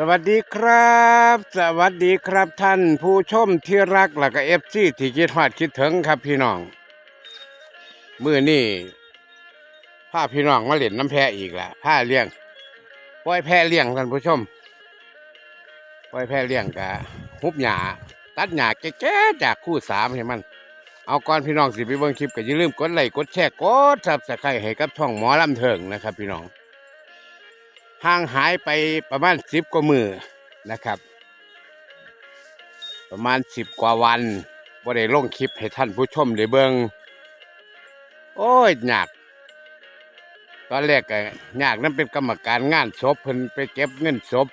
สวัสดีครับ สวัสดีครับท่านผู้ชมที่รักและก็เอฟซีที่คิดฮอดคิดถึงครับพี่น้อง มือนี่พาพี่น้องมาเล่นน้ำแพอีกละผ้าเลี้ยงปล่อยแพเลี้ยงท่านผู้ชมปล่อยแพเลี้ยงกะฮุบหญ้าตัดหญ้าแก่ๆจากคู่สามให้มัน เอาก่อนพี่น้องสิไปเบิ่งคลิปก็อย่าลืมกดไลค์กดแชร์กดซับสไครต์ให้กับช่องหมอลำเถิงนะครับ พี่น้อง ห่างหายไปประมาณสิบกว่ามือนะครับ ประมาณสิบกว่าวันว่ได้ลงคลิปให้ท่านผู้ชมได้เบิงโอ้ยยากตอนแรกก็ยากนั่นเป็นกรรมการงานศพเพิ่นไปเก็บเงินศพ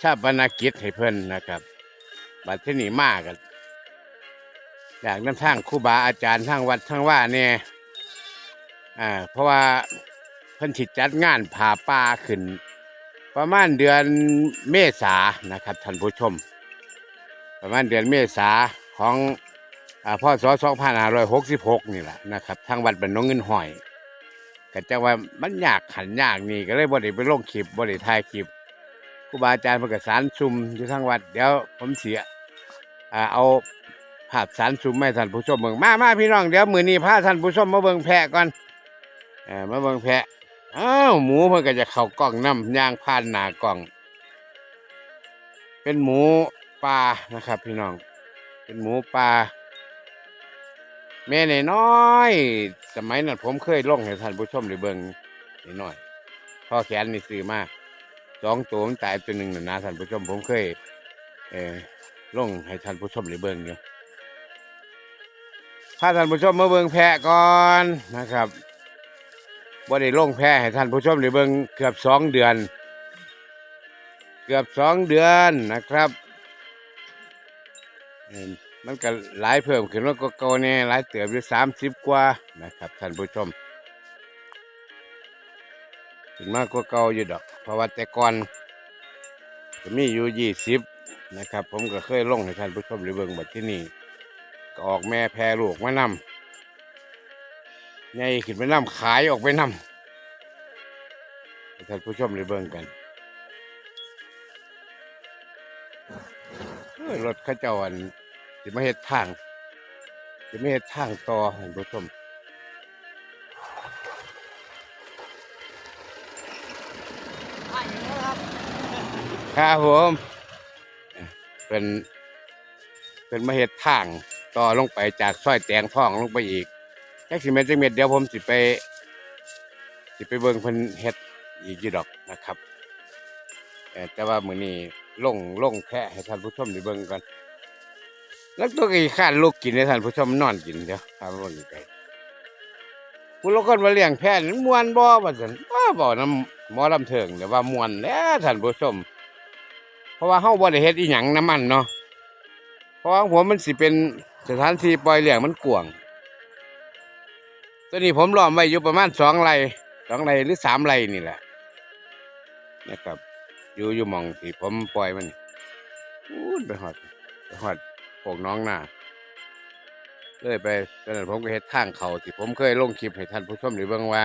ชาปนกิจให้เพิ่นนะครับบัดที่นี่มากันอยากน้ำทางครูบาอาจารย์ทางวัดทางว่าเนี่ยอ่าเพราะว่า เพิ่นสิจัดงานผ่าป่าขึ้น ประมาณเดือนเมษานะครับท่านผู้ชม ประมาณเดือนเมษาของอ่าพศ2566 นี่แหละนะครับ ทางวัดบรรนงเงินหอยก็จะว่ามันยากขันยากนี่ก็เลยบ่ได้ไปลงคลิปบ่ได้ถ่ายคลิปครูบาอาจารย์เพิ่นก็สารชุมอยู่ทางวัด เดี๋ยวผมเสียอเอาภาพสารชุมให้ท่านผู้ชมเบิ่งมามาพี่น้องเดี๋ยวมือนี้พาท่านผู้ชมมาเบิ่งแพะก่อนอมาเบิ่งแพะ อ้าวหมูมันก็จะเข้ากล่องน้ำย่างผ่านหนากล่อง เป็นหมูป่านะครับ พี่น้อง เป็นหมูป่าแม่น้อย สมัยนั้นผมเคยลงให้ท่านผู้ชมได้เบิ่งนิดหน่อยพ่อแขนนี่ซื้อมาสองตัวมันตายตัวหนึ่งน่ะนะท่านผู้ชมผมเคย เออลงให้ท่านผู้ชมได้เบิ่งอยู่พาท่านผู้ชมมาเบิ่งแพะก่อนนะครับ บ่ได้ลงแพร่ให้ท่านผู้ชมได้เบิ่งเกือบสองเดือน เกือบสองเดือนนะครับเอิ่มมันก็หลายเพิ่มขึ้นว่าก็เก่าแน่หลายเติบอยู่สามสิบกว่านะครับท่านผู้ชมขึ้นมากกว่าเก่าอยู่ดอก เพราะว่าแต่ก่อนก็มีอยู่ยี่สิบนะครับ ผมก็เคยลงให้ท่านผู้ชมได้เบิ่งบัดที่นี่ก็ออกแม่แพรลูกมานำใหญ่ขึ้นไปน้ำขายออกไปน้ำ ท่านผู้ชมได้เบิ่งกันรถข้าเจ้าอันจะไม่เห็ดทางจะไม่เห็ดทางต่อท่านผู้ชมครับผมเป็นเป็นมาเห็ดทางต่อลงไปจากซอยแตงท่องลงไปอีกแค่สิเมตรจักเม็ดเดี๋ยวผมสิไป สิไปเบิ่งเพิ่นเฮ็ด อีกอยู่ดอกนะครับแต่ว่ามือนี้ล่งล่งแค่ให้ท่านผู้ชมได้เบิ่งก่อนแล้วตัวก็อีข้านลูกกินให้ท่านผู้ชมนอนกินเดี๋ยวพาไปเบิ่งไกลๆผู้ลางคนมาเลี้ยงแพะนี่ม่วนบ่ว่าซั่นบ่บ่นำหมอลำเถิงแต่ว่ามวนแล้วท่านผู้ชม เพราะว่าเฮาบ่ได้เฮ็ดอีหยังนํมันเนาะเพราะว่าหัวมันสิเป็นสถานที่ปล่อยเลี้ยงมันกว้างตัวนี้ผมล้อมไว้อยู่ประมาณสองไร่สองไร่หรือสามไร่นี่แหละ นะครับ อยู่อยู่มองที่ผมปล่อยมันอู้ไปหอดไปหอดพวกน้องหน้าเลยไปตอนนั้นผมก็เฮ็ดทางเขาที่ผมเคยลงคลิปให้ท่านผู้ชมได้เบิ่งว่า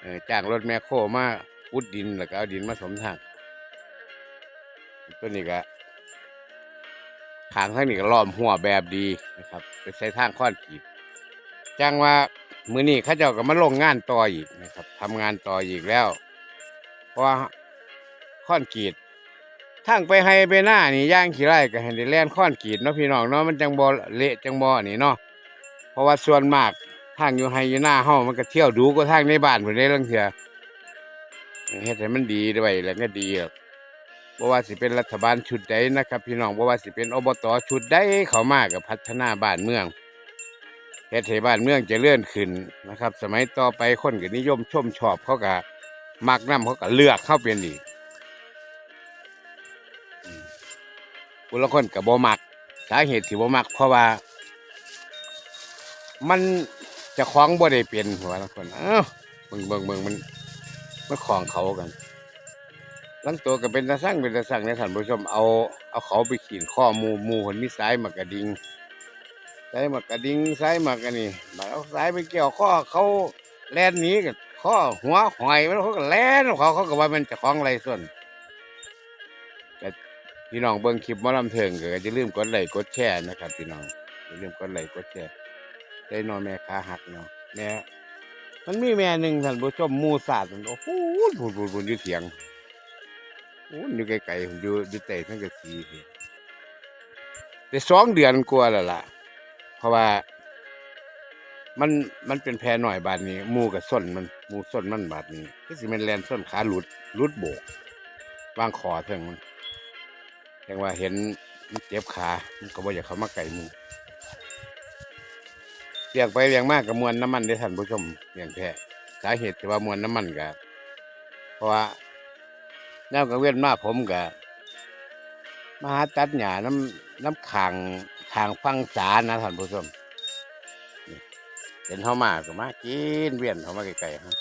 เออจ้างรถแมคโครมาอุดดินแล้วก็เอาดินมาถมทางตัวนี้ก็ทางทางนี้ก็ล้อมหัวแบบดีนะครับไปใช้ทางค้อนกรีดจ้างว่ามือนี้เข้าเจ้าก็มาลงงานต่ออีกนะครับทำงานต่ออีกแล้ว เพราะว่าค่อนกีดทางไปให้ไปหน้านี่ย่างขี้ไร่ก็ให้ได้แลนค่อนกีดเนาะพี่น้องเนาะมันจังบ่เละจังบ่นี่เนาะเพราะว่าส่วนมากทางอยู่ให้อยู่หน้าเฮามันก็เที่ยวดูกว่าทางในบ้านพุ่นได้ลังเทื่อเฮ็ดให้มันดีด้วยแล้วก็ดีหรอกบ่ว่าสิเป็นรัฐบาลชุดใดนะครับพี่น้องบ่ว่าสิเป็นอบตชุดใดเขามาก็พัฒนาบ้านเมืองเฮ็ดให้บ้านเมืองจะเลื่อนขึ้นนะครับ สมัยต่อไปคนก็นิยมชมชอบเขาก็ มักน้ำเขาก็เลือกเข้าเป็นอีกอืมผู้ละคนก็บ่มักสาเหตุที่บ่มัก เพราะว่า มันจะคล้องบ่ได้เป็นหัวละคนเอ้าเบิ่งเบิ่งเบิ่งมันมันของเขากันลังตัวก็เป็นตาสั่งเป็นตาสั่งในท่านผู้ชมเอาเอาเขาไปขีดข้อมูหมูคนมีสายมากระดิงสายมากระดิ่งสายมากกันนี่มาเอาสายไปเกี่ยวข้อเขาแล่นนี้กับ ข้อหัวหอยมันเขาก็แล่นของเขาเขาก็ว่ามันจะคล้าของไรส่วนพี่น้องเบิ่งคลิปมอลำเทิงก็อย่าลืมกดไลค์กดแชร์นะครับพี่น้องอย่าลืมกดไลค์กดแชร์ได้นอนแม่ขาหักเนาะแม่มันมีแม่หนึ่งท่านผู้ชมมูสาดโอ้โหพูดพูดพูดอยู่เสียงโอ้อยู่ไกลๆผมอยู่อยู่ใต้ทั้งกระสีพี่ได้สองเดือนกว่าแล้วล่ะ เพราะว่ามันมันเป็นแพรหน่อยบาดนี้ มูกับส้นมัน มูส้นมันบาดนี้ก็สิแมันแลนส้นขาหลุดหลุดโบกวางคอเถิงมันยังว่าเห็นมันเจ็บขา มันก็บ่อยากเข้ามาไก่มูเลี้ยงไปเลี้ยงมากกับมวลน้ำมันได้ท่านผู้ชมเลี้ยงแพะสาเหตุที่ว่ามวลน้ำมันก็เพราะว่าแนวกังเว้นมาผมก็มาหาตัดหญ้าน้ำน้ำขางทางฟังสานะท่านผู้ชม เห็นเขามาก็มากินเวียนเขามาไกลๆฮะ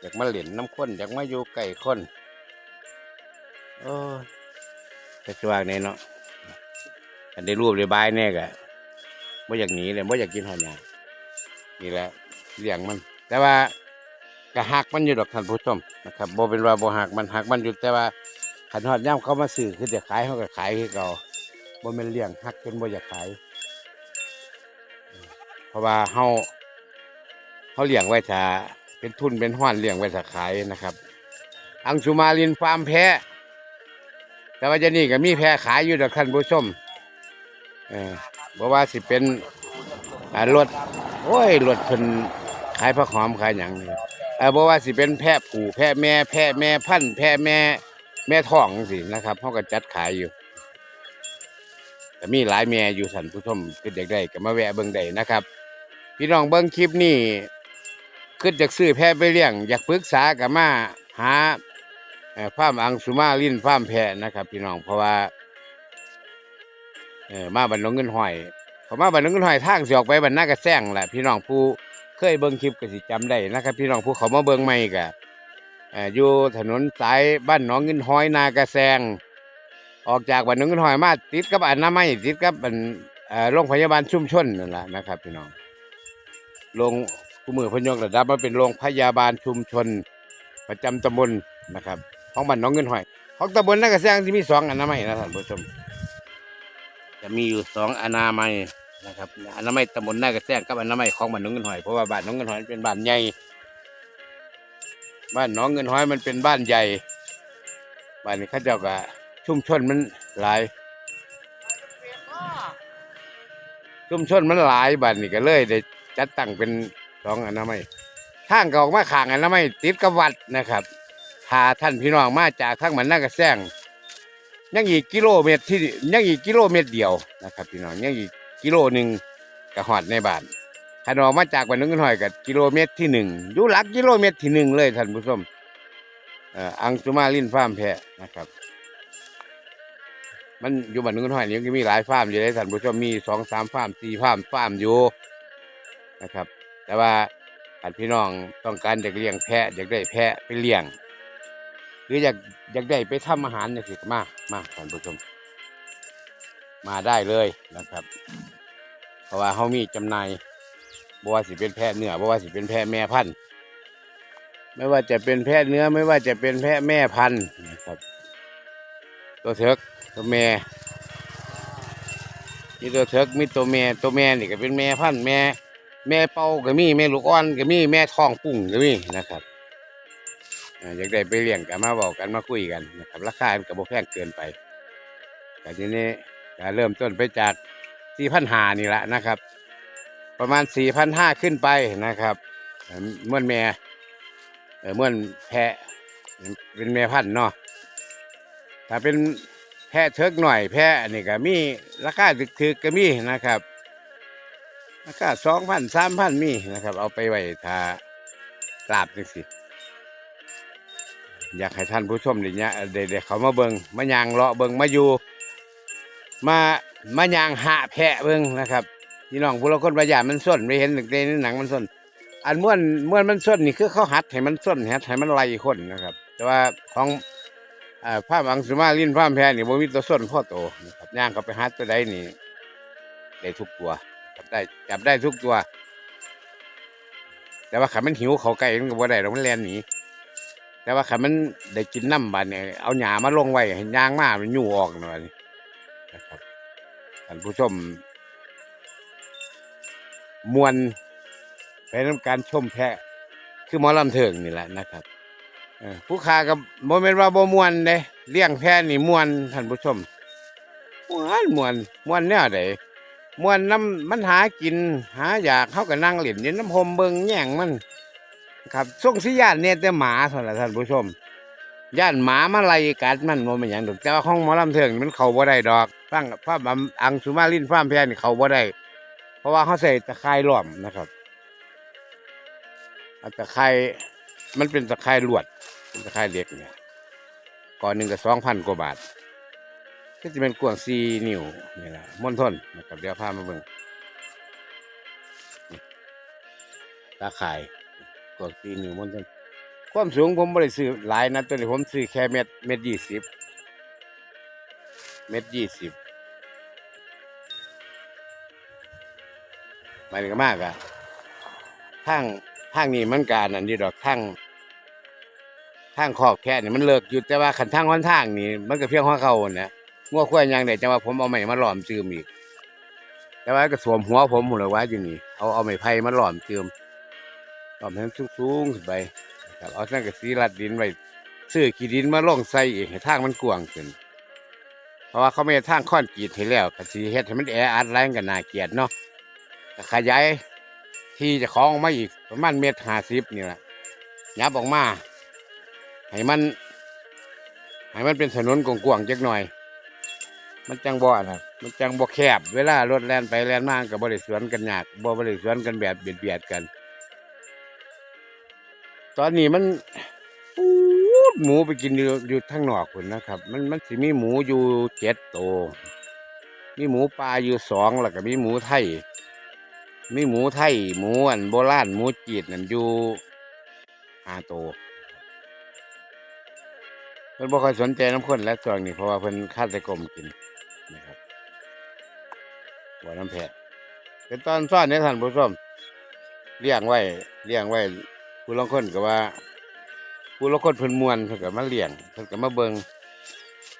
อยากมาเล่นน้ำข้นอยากมาอยู่ไก่ข้นโอ้แต่ช่วงนี้เนาะอันได้รูปได้บายแน่กะว่อยากหนีเลยว่อยากกินหอยหยานี่แหละเลี้ยงมัน แต่ว่ากะหักมันอยู่ดอกท่านผู้ชมนะครับโบเป็นว่าโบหักมันหักมันอยู่แต่ว่าขันหอดย่ำเขามาสื่อคือจะขายเขาก็ขายคือเก่าโบเป็นเลี้ยงหักจนโบอยากขาย ราะว่าเฮาเฮาเลี้ยงไว้ถ้าเป็นทุนเป็นห้อนเลี้ยงไว้ถ้าขายนะครับ อังสุมาลินฟาร์มแพะแต่ว่าจะนี่ก็มีแพะขายอยู่ดอกท่านผู้ชมเออบ่ว่าสิเป็นรถโอ้ยรถเพิ่นขายผักหอมขายหยังนี่เออบ่ว่าสิเป็นแพะผูแพะแม่แพะแม่พันธ์แพะแม่ แม่ท้องสินะครับเฮาก็จัดขายอยู่ แต่มีหลายแม่อยู่ท่านผู้ชมคืออยากได้ก็มาแวะเบิ่งได้นะครับ พี่น้องเบิ่งคลิปนี้คือจากซื้อแพะไปเลี้ยง อยากปรึกษากับมาหาฟาร์มอังสุมาลินฟาร์มแพะนะครับ พี่น้องเพราะว่าเออมาบันนองเงินหอยเขามาบันนองเงินหอยทางสิออกไปบันหน้ากระแซงแหละพี่น้องผู้เคยเบิ่งคลิปก็สิจำได้นะครับ พี่น้องผู้เขามาเบิ่งใหม่ก็เอออยู่ถนนสายบ้านหนองเงินหอยนากระแซงออกจากบ้านหนองเงินหอยมาติดกับอันน้ามัยติดกับอันเอ่อโรงพยาบาลชุมชนนั่นแหละนะครับ พี่น้อง โรงผู้มือพยกระดับมาเป็นโรงพยาบาลชุมชน ประจำตำบลนะครับของบ้านน้องเงินหอยของตำบลนักกระแซงที่มีสองอนามัยนะท่านผู้ชม จะมีอยู่สองอนามัยนะครับอนามัยตำบลนักกระแซงกับอนามัยของบ้านน้องเงินหอยเพราะว่าบ้านน้องเงินหอยเป็นบ้านใหญ่บ้านน้องเงินหอยมันเป็นบ้านใหญ่บ้านนี้เข้าเจ้าก็ชุมชนมันหลายชุมชนมันหลายบ้านนี่ก็เลยได้ จัดตั้งเป็นสองอนามัยทางก็ออกมาข้างอนามัยติดกับวัดนะครับพาท่านพี่น้องมาจากทางมันน่ากระแซงยังอีกกิโลเมตรที่ยังอีกกิโลเมตรเดียวนะครับ พี่น้องยังอีกกิโลหนึ่งกระหอดในบ้านถ้าออกมาจากบ้านนึงกันหน่อยกับกิโลเมตรที่หนึ่งอยู่หลักกิโลเมตรที่หนึ่งเลยท่านผู้ชมอังสุมาลินฟาร์มแพะนะครับ มันอยู่บ้านนึงกันหน่อยนี่ก็มีหลายฟาร์มอยู่เลยท่านผู้ชมมีสองสามฟาร์มสี่ฟาร์มฟาร์มอยู่ นะครับ แต่ว่าถ้าพี่น้องต้องการอยากเลี้ยงแพะอยากได้แพะไปเลี้ยง หรืออยากอยากได้ไปทำอาหารเนี่ยสิมามาท่านผู้ชม มาได้เลยนะครับ เพราะว่าเขามีจำหน่ายบ่ว่าสิเป็นแพะเนื้อบ่ว่าสิเป็นแพะแม่พันธุ์ไม่ว่าจะเป็นแพะเนื้อไม่ว่าจะเป็นแพะแม่พันธุ์นะครับ ตัวเถิกตัวแม่มีตัวเถิกมีตัวแม่ตัวแม่นี่ก็เป็นแม่พันธุ์แม่ แม่เป่าก็มีแม่ลูกอ่อนก็มีแม่ท้องปุ้งก็มีนะครับอ่าอยากได้ไปเลี้ยงกันมาบอกกันมาคุยกันนะครับราคามันก็บ่แพงเกินไปแต่ทีนี้ก็เริ่มต้นไปจากสี่พันหานี่แหละนะครับ ประมาณสี่พันห้าขึ้นไปนะครับเมื่อนแม่เมื่อนแพะเป็นแม่พันเนาะถ้าเป็นแพะเทิกหน่อยแพะนี่ก็มีราคาถึกๆก็มีนะครับ ราคาสองพันสามพันมีนะครับ เอาไปไว้ทาลาบจังสิอยากให้ท่านผู้ชมเดี๋ยวนี้เดี๋ยวเขามาเบิงมายางเลาะเบิงมาอยู่ มามายางหาแพะเบิงนะครับพี่น้องผู้ละคนประหยัดมันส้นไม่เห็นในหนังมันส้นอันม้วนม้วนมันส้นนี่คือเขาหัดให้มันส้นหัดให้มันไล่คนนะครับ แต่ว่าของผ้าอังสุมาลินผ้าแพะนี่บ่มีตัวส้นพ่อโตนะครับย่างเขาไปหัดตัวใดนี่ได้ทุกตัว จับได้จับได้ทุกตัว แต่ว่าขันมันหิวเขาไก่มันก็บ่ได้หรอกมันแลนหนีแต่ว่าคันมันได้กินน้ำบานเนี่ยเอาหญ้ามาลงไว้ให้ยางมากมันยู่ออกหน่อยนะครับท่านผู้ชม มวนไปนํการชมแพะ คือหมอลำเถิงนี่แหละนะครับผู้ค้ากับโมเมนต์ว่าบมวนเด้เลี้ยงแพะนี่มวนท่านผู้ชมมวนมวนมวนแนวใด มวนน้ำมันหากิน หาอยากเข้าก็นั่งเล่นอยู่น้ำหมเบิงแย่งมัน ครับส่งสิญาณเนี่ยแต่หมาเท่านั้นท่านผู้ชมย่านหมามาไล่กัดมันบ่แม่นหยังดอกแต่ว่าของหมอลำเถิงมันเข้าบ่ได้ดอกฟังฟ้าร์มอังสุมาลินฟ้ามแพนี่เข้าบ่ได้ เพราะว่าเขาใส่ตะไคร่ล้อมนะครับตะไคร่มันเป็นตะไคร่ลวดตะไคร่เล็กเนี่ยก่อนหนึ่งก็สองพันกว่าบาท ก็จะเป็นกวางซีนิ้วนี่แหละมณฑลนะครับเดี๋ยวพามาเบิ่งตาข่ายกวางซีนิ้วมณฑลความสูงผมไม่ได้ซื้อหลายนะตัวนี้ผมซื้อแค่เม็ดเม็ดยี่สิบเม็ดยี่สิบมันก็มากอะทางทางนี้มันการอันนี้ดอกทางทางขอบแค่นี่มันเลิกอยู่แต่ว่าขันทางวันทางนี่มันก็เพียงหัวเขาเนี่ย งัวควายยางเด็จังว่าผมเอาไม้มาหลอมจืมอีก แต่ว่าก็สวมหัวผมหมดเลยว่าอยู่นี่เอาเอาไม้ไผ่มาหลอมจืมหลอมให้มันสูงๆขึ้นไปครับเอาสังกระสีรัดดินไว้ซื้อขี้ดินมาล่องใส่อีกให้ทางมันกว้างขึ้น เพราะว่าเขาไม่ให้ทางค่อนกีดให้แล้วกระสีเฮ็ดให้มันแออัดแรงกันนาเกลียดเนาะขยายที่จะของออกมาอีกประมาณเมตรห้าสิบนี่แหละยับออกมาให้มันให้มันเป็นถนนกว้างๆจักหน่อย มันจังบ่อนะมันจังบ่แคบ เวลารถแล่นไปแล่นมากับบริสวนกันยากบ่บริสวนกันแบบเบียดเบียดกัน ตอนนี้มันหมูไปกินอยู่อยู่ทางนอกคนนะครับ มันมันสิมีหมูอยู่เจ็ดตัวมีหมูป่าอยู่สองแล้วก็มีหมูไทย มีหมูไทย หมูอันโบราณหมูจีดนั่นอยู่ห้าตัวเพิ่นบ่ค่อยสนใจน้ำข้นและส่วนนี้เพราะว่าเพิ่นคาดต่กลมกิน นะครับบ่น้ำแพะเป็นตอนซ่อนเนี่ยท่านผู้ชมเลี้ยงไว้เลี้ยงไว้ผู้ลางคนก็ว่าผู้ลางคนเพิ่นมวนเพิ่นก็มาเลี้ยงเพิ่นก็มาเบิง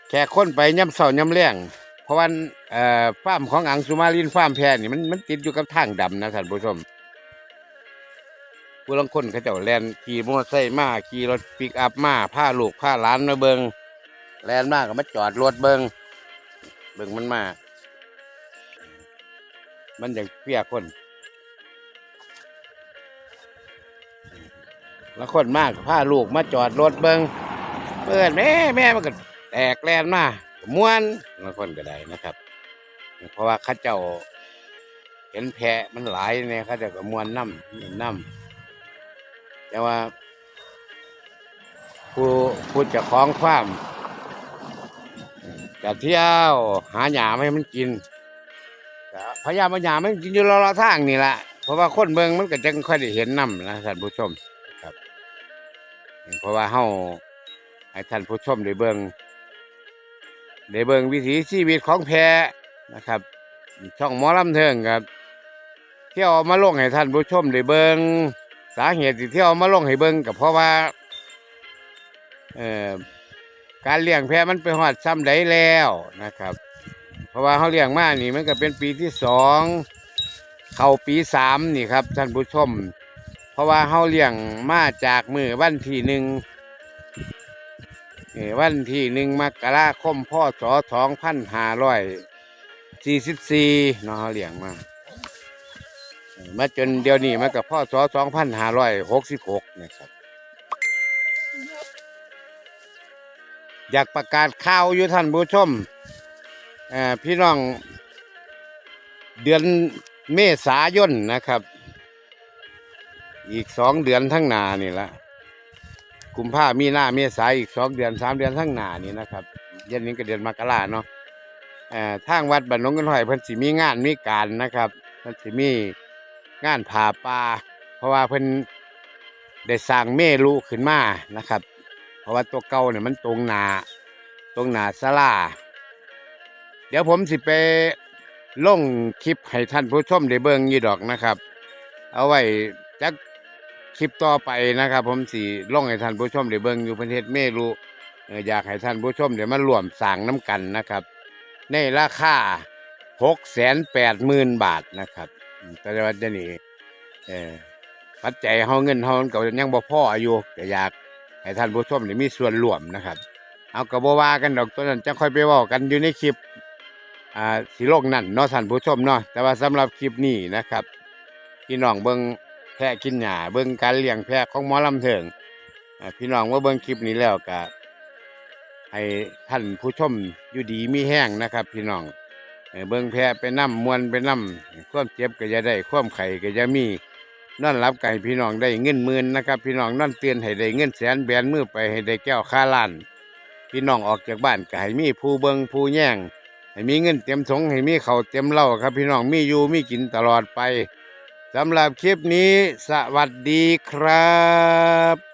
แค่คนไปย่ำเช้าย่ำแรงเพราะว่าเอ่อฟาร์มของอังสุมารินฟาร์มแพรนี่มันมันติดอยู่กับทางดำนะท่านผู้ชมผู้ลางคนเขาเจ้าแลนขี่มอเตอร์ไซค์มาขี่รถปิกอัพมาพาลูกพาหลานมาเบิงแลนมากก็มาจอดรถเบิง เบิงมันมา มันอย่างเปียกคนแล้วคนมากก็พาลูกมาจอดรถเบิงเปิดแม่แม่มันก็แตกแลนมาม้วนบางคนก็ได้นะครับ เพราะว่าข้าเจ้า เห็นแพะมันหลายเนี่ยข้าเจ้าก็ม้วนน้ำน,น้ำแต่ว่า ผู้ผู้จะคล้องความ จะเที่ยว หาหยามาให้มันกินก็พยายามเอาหยามันกินอยู่รอๆทางนี่แหละเพราะว่าคนเมืองมันก็จะค่อยได้เห็นน้ำนะท่านผู้ชมครับ เพราะว่าเฮาให้ท่านผู้ชมได้เบิ่งได้เบิ่งวิถีชีวิตของแพะนะครับ ช่องหมอลำเทิงครับ เที่ยวเอามาลงให้ท่านผู้ชมได้เบิ่งสาเหตุที่เที่ยวเอามาลงให้เบิ่งก็เพราะว่า เอ่อ การเลี้ยงแพะมันไปหอดซ้ำใดแล้วนะครับ เพราะว่าเขาเลี้ยงมานี่มันก็เป็นปีที่สองเข้าปีสามนี่ครับท่านผู้ชม เพราะว่าเขาเลี้ยงมาจากมือวันที่หนึ่งวันที่หนึ่งมกราคมพศสอสองพันห้าร้อยสี่สิบสี่เนาะเขาเลี้ยงมามาจนเดี๋ยวนี้มันกับพศสองพันห้าร้อยหกสิบหกนะครับ อยากประกาศข่าวอยู่ท่านผู้ชมอ่อพี่น้องเดือนเมษายนนะครับ อีกสองเดือนทั้งนานี่ละกุมภามีหน้าเมษายอีกสองเดือนสามเดือนทั้งนานี่นะครับเดือนนี้ก็เดือนมกราเนาะอ่อทางวัดบ้านหนองกันหอยเพิ่นสิมีงานมีการนะครับเพิ่นสิมีงานผ่าป่าเพราะว่าเพิ่นได้สร้างเมรุขึ้นมานะครับ ราะว่าตัวเก่าเนี่ยมันตรงหนาตรงหนาศาลาเดี๋ยวผมสิไปลงคลิปให้ท่านผู้ชมได้เบิ่งยู่ดอกนะครับ เอาไว้จักคลิปต่อไปนะครับ ผมสีลงให้ท่านผู้ชมเดี๋ยวเบิ่งอยู่ประเทศเมรุอยากให้ท่านผู้ชมเดี๋ยวมารวมสร้างน้ำกันนะครับ ในราคาหกแสนแปดหมื่นบาทนะครับแต่ว่าเดี๋ยวนี้ปัจจัยเฮาเงินเฮามันก็ยังบ่พ่ออายุก็อยาก ให้ท่านผู้ชมได้มีส่วนร่วมนะครับ เอากระบว่ากันดอกตัวนั้นจะค่อยไปว่ากันอยู่ในคลิปอ่าสิโลกนั่นเนาะท่านผู้ชมเนาะแต่ว่าสำหรับคลิปนี้นะครับพี่น้องเบิ่งแพะกินหญ้าเบิ่งการเลี้ยงแพะของหมอลำเถิงพี่น้องว่าเบิ่งคลิปนี้แล้วก็ให้ท่านผู้ชมอยู่ดีมีแห้งนะครับ พี่น้องเบิ่งแพะไปนํมวนไปนํความเจ็บก็จะได้ความไข่ก็จะมี นอนรับไก่พี่น้องได้เงินหมื่นนะครับพี่น้องนอนเตือนให้ได้เงินแสนแบนมือไปให้ได้แก้วค่าล้าน พี่น้องออกจากบ้านก็ให้มีผู้เบิงผู้แย่งให้มีเงินเต็มถงให้มีเขาเต็มเล่าครับ พี่น้องมีอยู่มีกินตลอดไปสำหรับคลิปนี้สวัสดีครับ